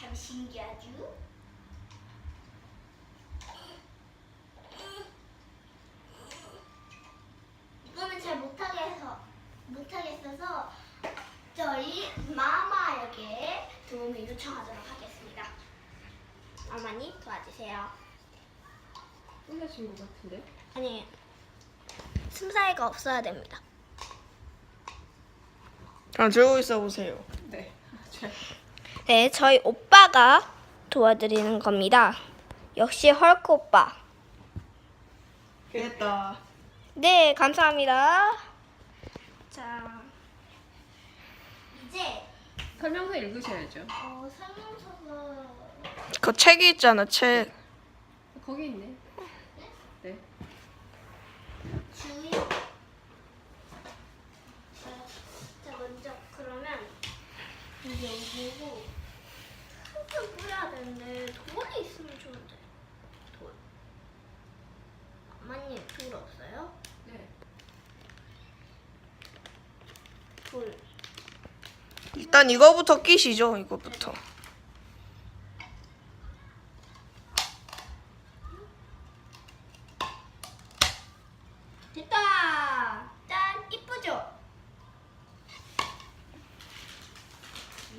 참 신기하죠? 이거는 잘 못하겠어 못하겠어서 저희 마마에게 도움을 요청하도록 하겠습니다. 어머니 도와주세요. 끝내신 것 같은데? 아니 틈사이가 없어야 됩니다. 아, 들고 있어 보세요. 네. 잘. 네, 저희 오빠 가 도와드리는 겁니다. 역시 헐크 오빠. 됐다. 네, 감사합니다. 자, 이제 설명서 읽으셔야죠. 어, 설명서가 그 책이 있잖아, 책. 거기 있네. 네. 주의. 자, 자, 먼저 그러면 여기 보고 한참 뿌려야 되는데 돌이 있으면 좋은데. 돌. 어머님, 돌 없어요? 네. 돌. 일단 이거부터 끼시죠, 이거부터. 됐다! 짠! 이쁘죠?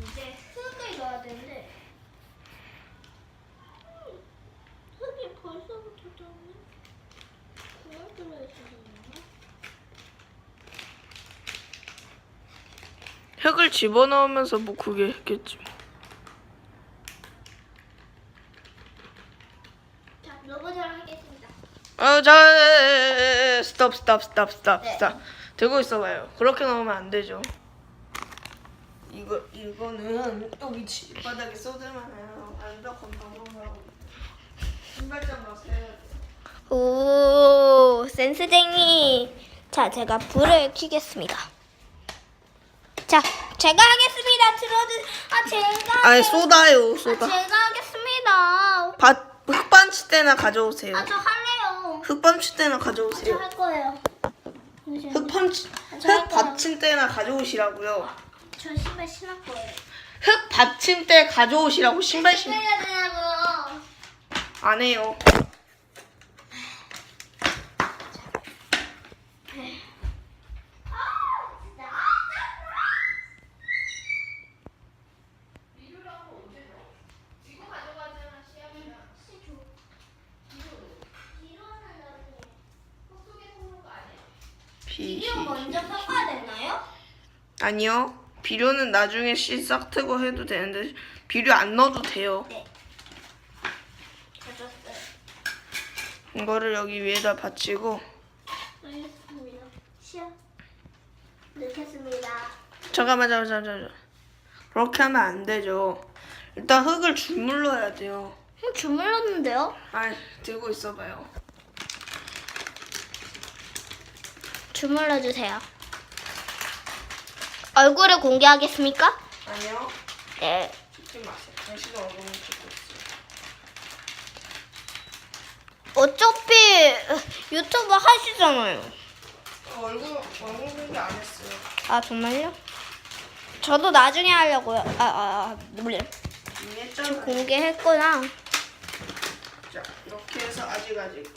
이제 흙을 넣어야 되는데 음, 흙이 벌써부터 졌네? 그냥 들어있었나? 흙을 집어넣으면서 뭐 그게 했겠지. 자, 넣어보도록 하겠습니다. 아, 자, 스톱, 스톱, 스톱, 스톱, 네. 스톱. 들고 있어봐요. 그렇게 넣으면 안 되죠. 이거 이거는 또 위치 바닥에 쏟을만해요. 완벽한 방법이라고. 신발장 돼. 오, 센스쟁이. 자, 제가 불을 켜겠습니다. 자, 제가 하겠습니다. 들어주, 아, 제가. 아니 해- 쏟아요, 아, 쏟아. 제가 하겠습니다. 밭 흙반치 때나 가져오세요. 아, 저 할래요. 흙반치 때나 저 가져오세요. 할 거예요. 잠시만요. 흙반치 저할흙 거예요. 받침대나 가져오시라고요. 저 신발 신을 거예요. 흙 받침대 가져오시라고 신발 신. 해야 되냐고. 안 해요. 비. 이거 먼저 섞어야 되나요? 아니요. 비료는 나중에 씨 싹 트고 해도 되는데 비료 안 넣어도 돼요. 네. 가졌어요. 이거를 여기 위에다 받치고 알겠습니다. 시작. 넣겠습니다. 잠깐만 잠깐만 잠깐만. 그렇게 하면 안 되죠. 일단 흙을 주물러야 돼요. 형 주물렀는데요? 아, 들고 있어봐요. 주물러 주세요. 얼굴을 공개하겠습니까? 아니요. 네. 찍지 마세요. 당신 얼굴을 찍고 있어요. 어차피 유튜브 하시잖아요. 얼굴 얼굴 공개 안 했어요. 아 정말요? 저도 나중에 하려고요. 아, 아, 아 몰래 이미 했잖아요. 공개했구나. 자, 이렇게 해서 아직 아직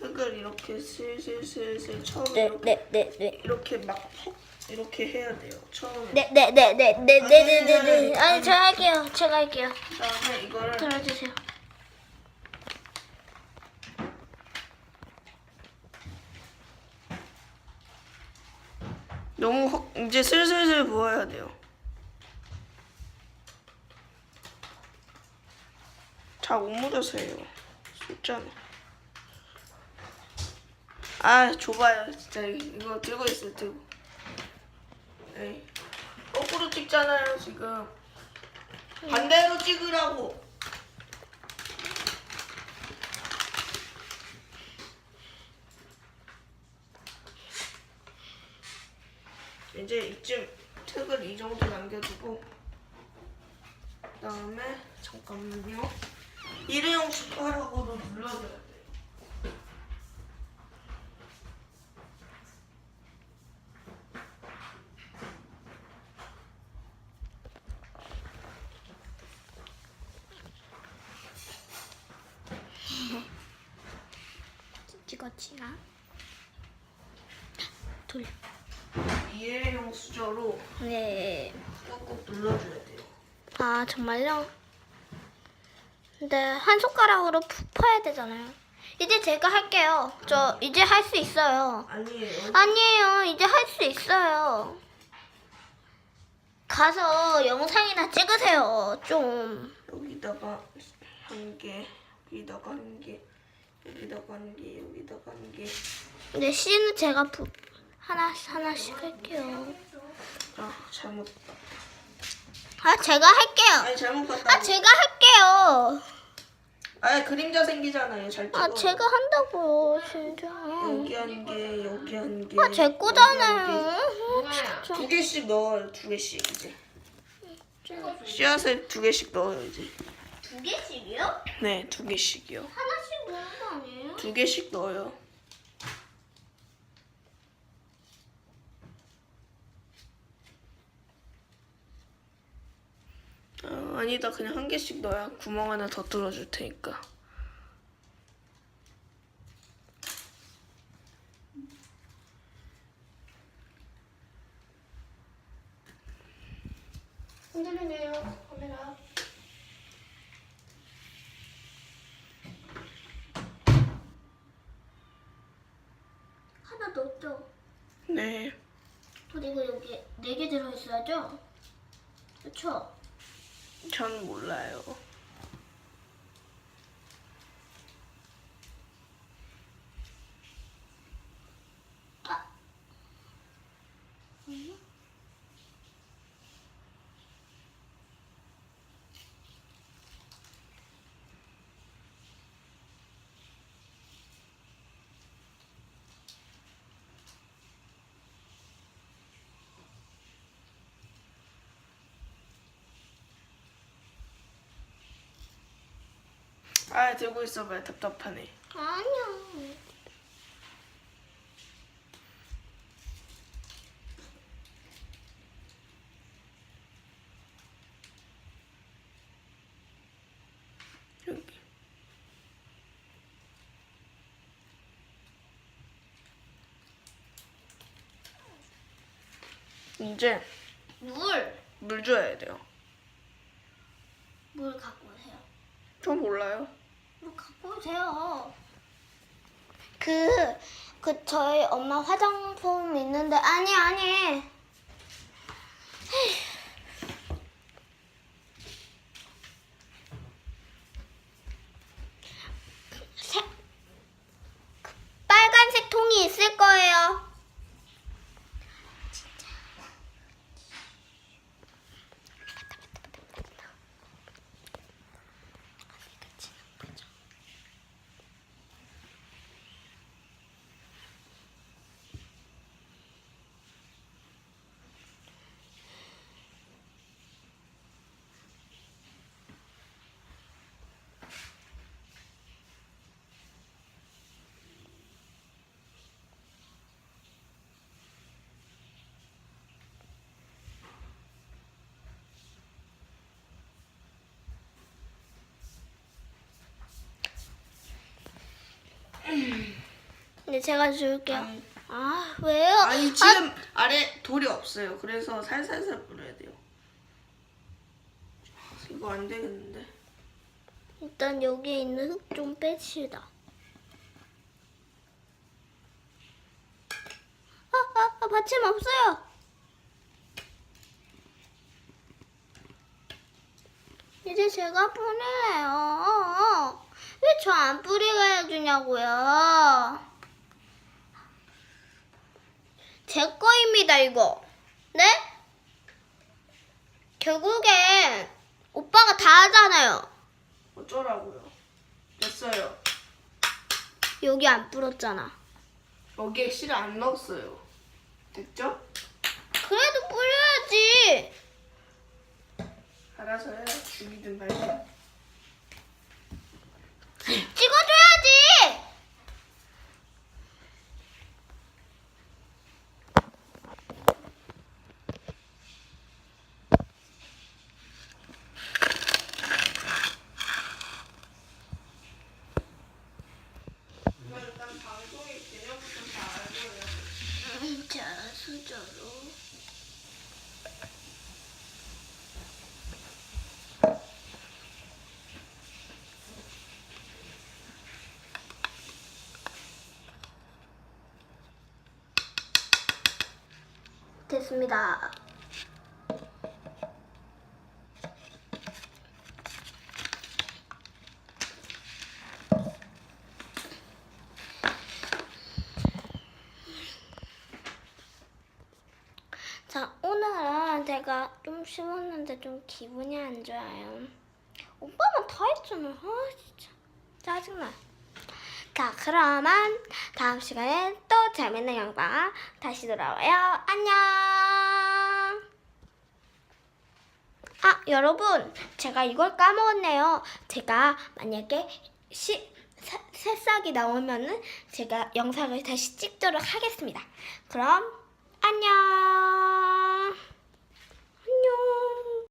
흙을 이렇게 슬슬슬슬 처음에 네, 이렇게, 네, 네, 네. 이렇게 막퍽 이렇게 해야 돼요. 처음에. 네, 네, 네, 네, 네, 네, 네, 네, 네. 아니 제가 할게요. 제가 할게요. 그다음에 이거를 들어주세요. 너무 헉- 이제 슬슬슬 부어야 돼요. 잘 못 묻어서 해요. 숫자는. 아, 좁아요. 진짜 이거 들고 있어요, 들고. 에이. 거꾸로 찍잖아요, 지금. 반대로 찍으라고. 이제 이쯤 특을 이 정도 남겨두고 그 다음에 잠깐만요 일회용 숟가락으로 눌러줘야 돼요 찍어지나? 돌려. 일회용 수저로 네. 꾹꾹 눌러줘야 돼요. 아 정말요? 근데 한 손가락으로 푹 퍼야 되잖아요. 이제 제가 할게요. 저 이제 할 수 있어요. 아니에요. 아니에요. 이제 할 수 있어요. 가서 영상이나 찍으세요. 좀. 여기다가 한 개, 여기다가 한 개, 개, 여기다가 한 개. 근데 씨는 제가 부... 하나씩 하나씩 할게요. 아 잘못. 아 제가 할게요. 아니 잘못 봤다. 아 제가 할게요. 아 그림자 생기잖아요. 잘 찍어. 아 제가 한다고요 진짜. 여기 한 개, 여기 한 개. 아 제 거잖아요. 두 개씩 넣어요. 두 개씩 이제. 씨앗을 두 개씩 넣어요 이제. 두 개씩이요? 네, 두 개씩이요. 아니에요? 두 개씩 넣어요. 아, 아니다. 그냥 한 개씩 넣어야 구멍 하나 더 뚫어줄 테니까. 흔들리네요. 카메라. 넣었죠. 네. 그리고 여기 네 개 들어있어야죠? 그쵸? 전 몰라요. 아, 들고 있어봐요. 답답하네. 아니야. 여기. 이제 물! 물 줘야 돼요. 물 갖고 오세요. 저 몰라요. 오세요. 그, 그, 저희 엄마 화장품 있는데, 아니, 아니. 색, 그 빨간색 통이 있을 거예요. 근데 제가 줄게요. 아니, 아, 왜요? 아니 지금 아 래 돌이 없어요. 그래서 살살살 뿌려야 돼요. 이거 안 되겠는데. 일단 여기 있는 흙좀 뺍시다. 아, 아, 아, 받침 없어요. 이제 제가 뿌릴래요. 왜 저 안 뿌리게 해주냐고요. 제 거입니다, 이거. 네? 결국엔 오빠가 다 하잖아요. 어쩌라고요? 됐어요. 여기 안 뿌렸잖아. 여기에 씨를 안 넣었어요. 됐죠? 그래도 뿌려야지. 알아서 해요. 죽이든 말든. 찍어줘야지. 일단 방송 자, 순자로. 됐습니다. 자, 오늘은 제가 좀 쉬었는데 좀 기분이 안 좋아요. 오빠만 다 했잖아. 아, 진짜. 짜증나. 자, 그러면 다음 시간에 또 재밌는 영상 다시 돌아와요. 안녕! 아, 여러분. 제가 이걸 까먹었네요. 제가 만약에 시, 새, 새싹이 나오면은 제가 영상을 다시 찍도록 하겠습니다. 그럼 안녕!